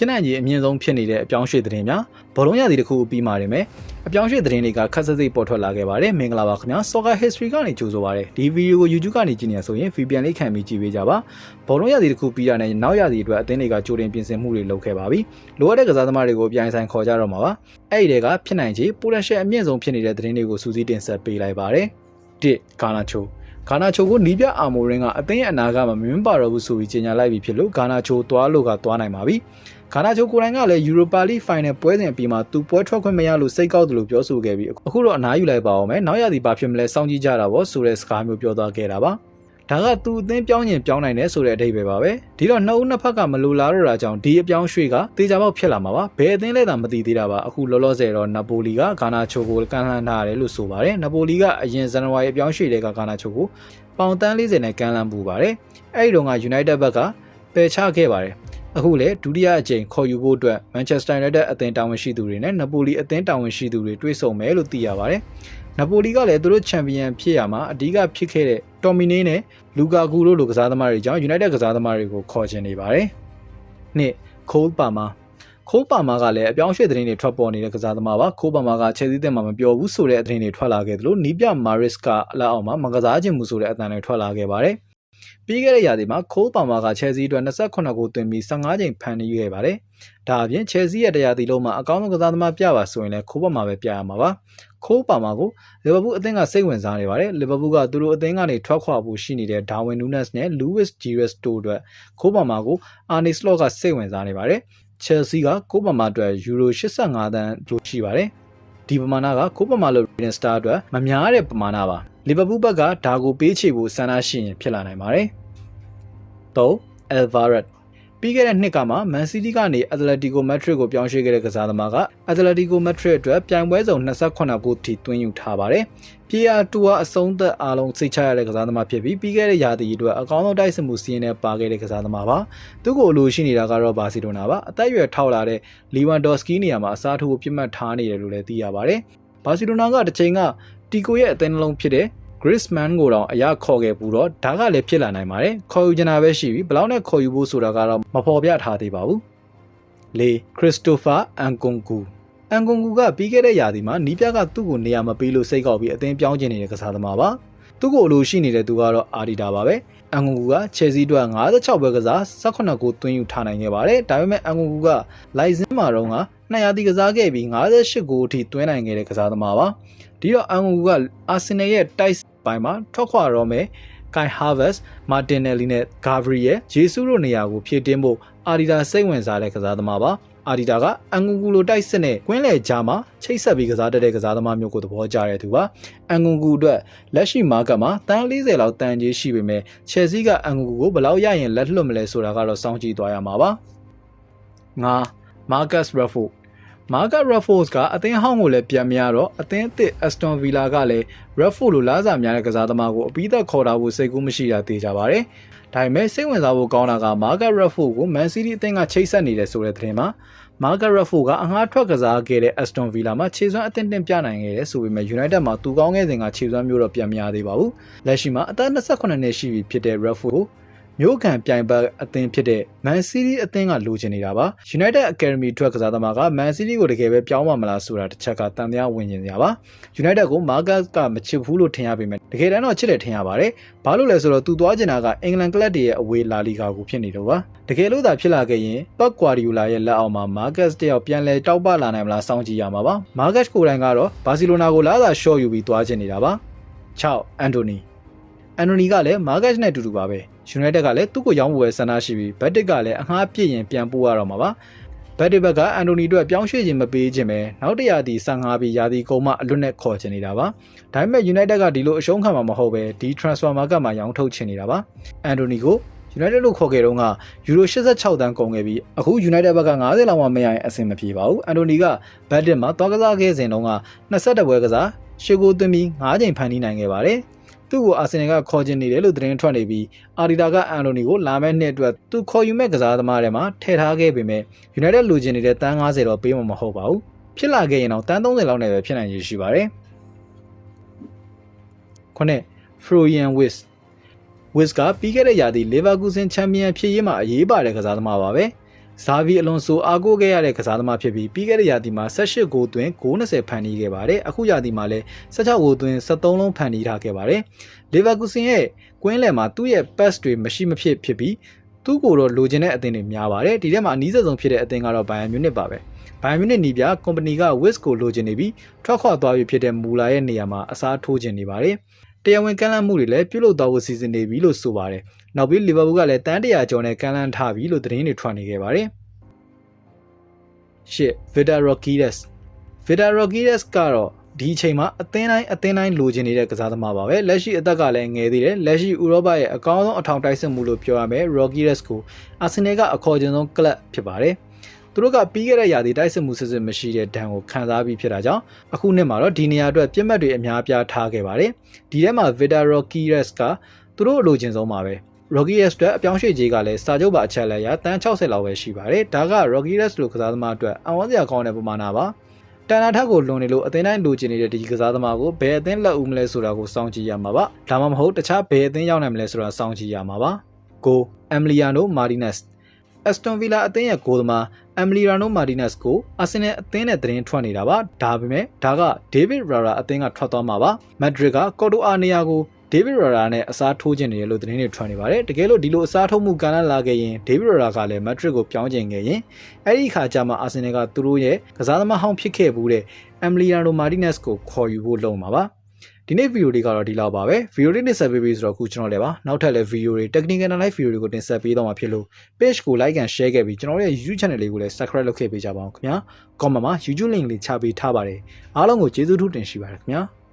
ဖြစ်နိုင်ခြေအမြင့်ဆုံးဖြစ်နေတဲ့အပြောင်းရွှေ့သတင်းများဘောလုံးရသည်တစ်ခုပြီးမှတင်မယ်အပြောင်းရွှေ့သတင်းတွေကခက်ဆစ်စိတ်ပေါ်ထွက်လာခဲ့ပါတယ်မင်္ဂလာပါခင်ဗျာ Soccer History ကနေကြိုဆိုပါရစေဒီဗီဒီယိုကို YouTube ကနေကြည့်နေရဆိုရင် VPN လေးခံပြီးကြည့်ပေးကြပါဘောလုံးရသည်တစ်ခုပြီးတာနဲ့နောက်ရသည်အတွက်အသင်းတွေကကြိုတင်ပြင်ဆင်မှုတွေလုပ်ခဲ့ပါပြီလိုအပ်တဲ့ကစားသမားတွေကိုအပြိုင်ဆိုင်ခေါ်ကြတော့မှာပါအဲ့ဒီတွေကဖြစ်နိုင်ခြေ potential အမြင့်ဆုံးဖြစ်နေတဲ့သတင်းတွေကိုစူးစီးတင်ဆက်ပေးလိုက်ပါတယ်1ကာနာချိုဂါနာချိုကိုနီးပြအာမိုရင်ကအသင်းရဲ့အနာဂတ်မှာမင်းပါတော့ဘူးဆိုပြီးကြေညာလိုက်ပြီဖြစ်လို့ဂါနာချိုသွားလို့ကသွားနိုင်ပါပြီ။ ဂါနာချိုကိုယ်တိုင်ကလည်း Europa League Final ပွဲစဉ်အပြီးမှာသူပွဲထွက်ခွင့်မရလို့စိတ်ကောက်တယ်လို့ပြောဆိုခဲ့ပြီးအခုတော့အနားယူလိုက်ပါအောင်မယ်။နောက်ရသည်ဘာဖြစ်မလဲစောင့်ကြည့်ကြတာပေါ့ဆိုတဲ့စကားမျိုးပြောသွားခဲ့တာပါ။ဒါကသူအသင်းပြောင်းရင်ပြောင်းနိုင်တယ်ဆိုတဲ့အဓိပ္ပာယ်ပါပဲဒီတော့နှစ်ဦးနှစ်ဖက်ကမလိုလားတော့တာကြောင့်ဒီအပြောင်းရွှေ့ကတေချာပေါက်ဖြစ်လာမှာပါဘယ်အသင်းလဲတာမသိသေးတာပါအခုလောလောဆယ်တော့နပိုလီကဂါနာချိုကိုကန်လှန်ထားရတယ်လို့ဆိုပါတယ်နပိုလီကအရင်ဇန်နဝါရီအပြောင်းရွှေ့တဲ့ကဂါနာချိုကိုပေါင်တန်း40နဲ့ကန်လှန်ပူပါတယ်အဲ့ဒီတော့က United ဘက်ကပယ်ချခဲ့ပါတယ် အခုလေဒုတိယအကြိမ်ခေါ်ယူဖို့အတွက် Manchester United အသင်းတာဝန်ရှိသူတွေနဲ့နပိုလီအသင်းတာဝန်ရှိသူတွေတွေ့ဆုံမယ်လို့သိရပါတယ်နပိုလီကလည်းသူတို့ချန်ပီယံဖြစ်ရမှာအဓိကဖြစ်ခဲ့တဲ့တော်မီနေနဲ့လူကာကူတို့လိုကစားသမားတွေကြောင့် United ကစားသမားတွေကိုခေါ်ချင်နေပါတယ်။နှစ်ခိုးပါမာခိုးပါမာကလည်းအပြောင်းရွှေ့သတင်းတွေထွက်ပေါ်နေတဲ့ကစားသမားပါခိုးပါမာကချယ်ဆီတင်မှာမပြောဘူးဆိုတဲ့သတင်းတွေထွက်လာခဲ့သလိုနီးပြမာရစ်ကအလက်အောက်မှာမကစားခြင်းမှုဆိုတဲ့အတန်တွေထွက်လာခဲ့ပါတယ်။ ပြီးခဲ့တဲ့ရာသီမှာခိုးပါမာကချယ်ဆီအတွက်28ဂိုးသွင်းပြီး15ချိန်ဖန်တီးခဲ့ပါတယ်။ဒါအပြင်ချယ်ဆီရဲ့တရားသီလုံးမှာအကောင်းဆုံးကစားသမားပြပါဆိုရင်လည်းခိုးပါမာပဲပြရမှာပါ။ခိုးပါမာကိုလီဗာပူးအသင်းကစိတ်ဝင်စားနေပါတယ်။လီဗာပူးကသူတို့အသင်းကနေထွက်ခွာဖို့ရှိနေတဲ့ဒါဝင်နူးနက်စ်နဲ့လူးဝစ်ဂျီရက်စ်တို့အတွက်ခိုးပါမာကိုအာနီစလော့ကစိတ်ဝင်စားနေပါတယ်။ချယ်ဆီကကိုးပါမာအတွက်ယူရို85သန်းလိုရှိပါတယ်။ ဒီပမာဏကကိုးပါမာလို့ရီနစတာအတွက်မများတဲ့ပမာဏပါလီဗာပူးဘက်ကဒါကိုပေးချေဖို့ဆန္ဒရှိရင်ဖြစ်လာနိုင်ပါတယ်။၃ Alvarez ပြီးခဲ့တဲ့နှစ်ကမှ Man City ကနေ Atletico Madrid ကိုပြောင်းရွှေ့ခဲ့တဲ့ကစားသမားက Atletico Madrid အတွက်ပြိုင်ပွဲစုံ28ဂိုးထိသွင်းယူထားပါတယ်။ PR Tour အဆုံးသက်အားလုံးစိတ်ချရတဲ့ကစားသမားဖြစ်ပြီးပြီးခဲ့တဲ့ရာသီအတွက်အကောင်းဆုံးတိုက်စစ်မှုစီးရင်နဲ့ပါခဲ့တဲ့ကစားသမားပါ။သူ့ကိုအလိုရှိနေတာကတော့ဘာစီလိုနာပါ။အသက်အရွယ်ထောက်လာတဲ့ Lewandowski နေရာမှာအစားထိုးပြတ်မှတ်ထားနေတယ်လို့လည်းသိရပါတယ်။ဘာစီလိုနာကတစ်ချိန်ကတီကိုရဲ့အသင်းနှလုံးဖြစ်တဲ့ Griezmann ကိုတော့အရခေါ်ခဲ့ဘူးတော့ဒါကလည်းဖြစ်လာနိုင်ပါတယ်ခေါ်ယူချင်တာပဲရှိပြီဘယ်လောက်နဲ့ခေါ်ယူဖို့ဆိုတာကတော့မဖော်ပြထားသေးပါဘူး၄ Christopher Nkunku အန်ကွန်ကူကပြီးခဲ့တဲ့ရာသီမှာနီးပြကသူ့ကိုနေရာမပေးလို့စိတ်ကောက်ပြီးအသင်းပြောင်းကျင်နေတဲ့ကစားသမားပါသူ့ကိုအလိုရှိနေတဲ့သူကတော့အာဒီတာပါပဲအန်ကွန်ကူကချယ်ဆီအတွက်56ပွဲကစား18ဂိုးသွင်းယူထားနိုင်ခဲ့ပါတယ်ဒါပေမဲ့အန်ကွန်ကူကလိုက်စင်းမှာတော့က200တီကစားခဲ့ပြီး58ဂိုးအထိသွင်းနိုင်ခဲ့တဲ့ကစားသမားပါဒီတော့အန်ကွန်ကူကအာဆင်နယ်ရဲ့တိုက် ပိုင်းမှာထွက်ခွာတော့မယ်ကိုင်ဟာဗက်စ်မာတင်နယ်လီနဲ့ဂါဗရီယယ်ဂျေဆုတို့နေရာကိုဖြည့်တင်းဖို့အာဒီတာစိတ်ဝင်စားတဲ့ကစားသမားပါအာဒီတာကအန်ဂူဂူလိုတိုက်စစ်နဲ့ကွင်းလေကြားမှာချိတ်ဆက်ပြီးကစားတတ်တဲ့ကစားသမားမျိုးကိုသဘောကျတဲ့သူပါအန်ဂူဂူအတွက်လက်ရှိမာကတ်မှာတန်း40လောက်တန်ကြီးရှိပေမဲ့ချယ်ဆီကအန်ဂူဂူကိုဘယ်လောက်ရရင်လက်လွတ်မလဲဆိုတာကတော့စောင့်ကြည့်သွားရမှာပါငါမာက တ်စ်ရဖိုမာဂတ်ရက်ဖို့စ်ကအသင်းဟောင်းကိုလည်းပြန်မရတော့အသင်းအသစ်အက်စတွန်ဗီလာကလည်းရက်ဖို့လိုလားစာများတဲ့ကစားသမားကိုအပြီးသက်ခေါ်တာဖို့စိတ်ကူးမရှိတာသိကြပါတယ်။ဒါပေမဲ့စိတ်ဝင်စားဖို့ကောင်းတာကမာဂတ်ရက်ဖို့ကိုမန်စီးတီးအသင်းကချိတ်ဆက်နေတယ်ဆိုတဲ့သတင်းမှာမာဂတ်ရက်ဖို့ကအငှားထွက်ကစားခဲ့တဲ့အက်စတွန်ဗီလာမှာခြေစွမ်းအသင်းတင်ပြနိုင်ခဲ့တယ်ဆိုပေမဲ့ United မှာသူကောင်းခဲ့စဉ်ကခြေစွမ်းမျိုးတော့ပြန်မရသေးပါဘူး။လက်ရှိမှာအသက်28နှစ်ရှိပြီဖြစ်တဲ့ Redford ကို မြို့ခံပြိုင်ပတ်အသင်းဖြစ်တဲ့ Man City အသင်းကလိုချင်နေတာပါ United Academy ထွက်ကစားသမားက Man City ကိုတကယ်ပဲပြောင်းမှာမလားဆိုတာတစ်ချက်ကတန်တရားဝင်ကျင်စရာပါ United ကို Marcus ကမချစ်ဘူးလို့ထင်ရပေမဲ့တကယ်တမ်းတော့ချစ်တယ်ထင်ရပါတယ်ဘာလို့လဲဆိုတော့သူသွားချင်တာကအင်္ဂလန်ကလပ်တွေရဲ့အဝေးလာလီဂါကိုဖြစ်နေတော့ပါတကယ်လို့သာဖြစ်လာခဲ့ရင်ပတ်ကွာဒီယိုလာရဲ့လက်အောက်မှာ Marcus တယောက်ပြန်လဲတောက်ပလာနိုင်မလားစောင့်ကြည့်ရမှာပါ Marcus ကိုယ်တိုင်ကတော့ဘာစီလိုနာကိုလာသာရှော့ယူပြီးသွားချင်နေတာပါ6 Anthony အန်တိုနီကလည်းမာဂတ်နဲ့အတူတူပါပဲ ယူနိုက်တက်ကလည်းသူ့ကိုရောင်းဖို့ပဲဆန္ဒရှိပြီးဘတ်တစ်ကလည်းအငှားပြည့်ရင်ပြန်ပို့ရတော့မှာပါဘတ်တစ်ဘက်ကအန်တိုနီတို့ပြောင်းရွှေ့ခြင်းမပေးခြင်းပဲနောက်တရာဒီ15ပြီးရာသီကုန်မှအလွတ်နဲ့ခေါ်ချင်နေတာပါဒါပေမဲ့ယူနိုက်တက်ကဒီလိုအရှုံးခံမှာမဟုတ်ပဲဒီ transfer market မှာရောင်းထုတ်ချင်နေတာပါအန်တိုနီကို United လို့ခေါ်ခဲ့တော့ကယူရို86တန်းကုန်ခဲ့ပြီးအခု United ဘက်က90လောက်မှမရရင်အဆင်မပြေပါဘူး။အန်တိုနီကဘတ်တစ်မှာသွားကစားခဲ့စဉ်တုန်းက22ပွဲကစားရှေကိုသွင်းပြီး9ချိန်ဖန်တီးနိုင်ခဲ့ပါတယ်။ သူ့ကိုအာဆင်နယ်ကခေါ်ချင်နေတယ်လို့သတင်းထွက်နေပြီးအာဒီတာကအန်တိုနီကိုလာမယ့်နှစ်အတွက်သူခေါ်ယူမဲ့ကစားသမားတွေမှာထည့်ထားခဲ့ပေမဲ့ United လူချင်နေတဲ့တန်း90တော့ပေးမှာမဟုတ်ပါဘူးဖြစ်လာခဲ့ရင်တော့တန်း30လောက်နဲ့ပဲဖြစ်နိုင်ရရှိပါတယ်ခုနှစ် Florian Wirtz Wirtz ကပြီးခဲ့တဲ့ရာသီ Leverkusen ချန်ပီယံဖြစ်ရေးမှာအရေးပါတဲ့ကစားသမားပါပဲ ဇာဗီအလွန်ဆိုအားကိုးခဲ့ရတဲ့ကစားသမားဖြစ်ပြီးပြီးခဲ့တဲ့ရာသီမှာ18ဂိုးသွင်းဂိုး20ဖန်တီးခဲ့ပါတယ်အခုရာသီမှာလည်း16ဂိုးသွင်း73လုံးဖန်တီးထားခဲ့ပါတယ်လီဗာကူဆင်ရဲ့ကွင်းလယ်မှာသူ့ရဲ့ pass တွေမရှိမဖြစ်ဖြစ်ပြီးသူ့ကိုတော့လိုချင်တဲ့အသင်းတွေများပါတယ်ဒီထဲမှာအနည်းဆုံးဖြစ်တဲ့အသင်းကတော့ဘိုင်ယန်မြူနစ်ပါပဲဘိုင်ယန်မြူနစ်နီးပြကုမ္ပဏီက Wiz ကိုလိုချင်နေပြီးထွက်ခွာသွားပြီဖြစ်တဲ့မူလာရဲ့နေရာမှာအစားထိုးချင်နေပါတယ် တရားဝင်ကမ်းလှမ်းမှုတွေလည်းပြုလုပ်သွားဖို့စီစဉ်နေပြီလို့ဆိုပါတယ်နောက်ပြီးလီဗာပူးကလည်းတန်းတရာကျော်နဲ့ကမ်းလှမ်းထားပြီလို့သတင်းတွေထွက်နေခဲ့ပါတယ်ရှစ် Vida Roquires Vida Roquires ကတော့ဒီအချိန်မှာအသင်းတိုင်းအသင်းတိုင်းလိုချင်နေတဲ့ကစားသမားပါပဲလက်ရှိအသက်ကလည်းငယ်သေးတယ်လက်ရှိဥရောပရဲ့အကောင်းဆုံးအထောင်တိုက်စစ်မှုလို့ပြောရမယ် Roquires ကိုအာဆင်နယ်ကအခေါ်ခြင်းဆုံးကလပ်ဖြစ်ပါတယ် သူတို့ကပြီးခဲ့တဲ့ရာသီတိုက်စစ်မှုစစ်စစ်မရှိတဲ့ဒဏ်ကိုခံစားပြီးဖြစ်တာကြောင့်အခုနှစ်မှာတော့ဒီနေရာအတွက်ပြစ်မှတ်တွေအများပြားထားခဲ့ပါတယ်ဒီထဲမှာ Vida Roquires ကသူတို့အလိုချင်ဆုံးပါပဲ Rockets အတွက်အပြောင်းရွှေ့ကြီးကလည်းစာချုပ်ပါအချက်လက်ရတန်း60လောက်ပဲရှိပါတယ်။ဒါက Rockets လိုကစားသမားအတွက်အံဝန်းစရာကောင်းတဲ့ပမာဏပါ။တန်နာထက်ကိုလွန်နေလို့အသင်းတိုင်းလိုချင်နေတဲ့ဒီကစားသမားကိုဘယ်အသင်းလက်ဦးမလဲဆိုတာကိုစောင့်ကြည့်ရမှာပါ။ဒါမှမဟုတ်တခြားဘယ်အသင်းရောက်နိုင်မလဲဆိုတာစောင့်ကြည့်ရမှာပါ။ Go Emiliano Martinez Aston Villa အသင်းရဲ့ဂိုးသမား Emiliano Martinez ကို Arsenal အသင်းနဲ့သတင်းထွက်နေတာပါ။ဒါပေမဲ့ဒါက David Rara အသင်းကထွက်သွားမှာပါ။ Madrid က Courtois နေရာကိုဒေးဗစ်ရော်ရာနဲ့အစားထိုးခြင်းနေရလို့သတင်းတွေထွက်နေပါတယ်တကယ်လို့ဒီလိုအစားထိုးမှုကဏ္ဍလာခဲ့ရင်ဒေးဗစ်ရော်ရာကလည်းမက်ဒရစ်ကိုပြောင်းကျင်ခဲ့ရင်အဲ့ဒီအခါကျမှအာဆင်နယ်ကသူတို့ရဲ့ကစားသမားဟောင်းဖြစ်ခဲ့ဘူးတဲ့အမ်လီယာနိုမာတီနက်စ်ကိုခေါ်ယူဖို့လုပ်မှာပါ ဒီနေ့ဗီဒီယိုလေးကတော့ဒီလောက်ပါပဲဗီဒီယိုလေးတင်ဆက်ပေးပြီးဆိုတော့ခုကျွန်တော်လည်းပါနောက်ထပ်လည်းဗီဒီယိုတွေ technical analyze ဗီဒီယိုတွေကိုတင်ဆက်ပေးတော့မှာဖြစ်လို့ page ကို like and share ခဲ့ပြီးကျွန်တော်ရဲ့ YouTube channel လေးကိုလည်း subscribe လုပ်ခဲ့ပေးကြပါအောင်ခင်ဗျာ comment မှာ YouTube link လေးချပေးထားပါတယ်အားလုံးကိုကျေးဇူးထူးတင်ရှိပါတယ်ခင်ဗျာ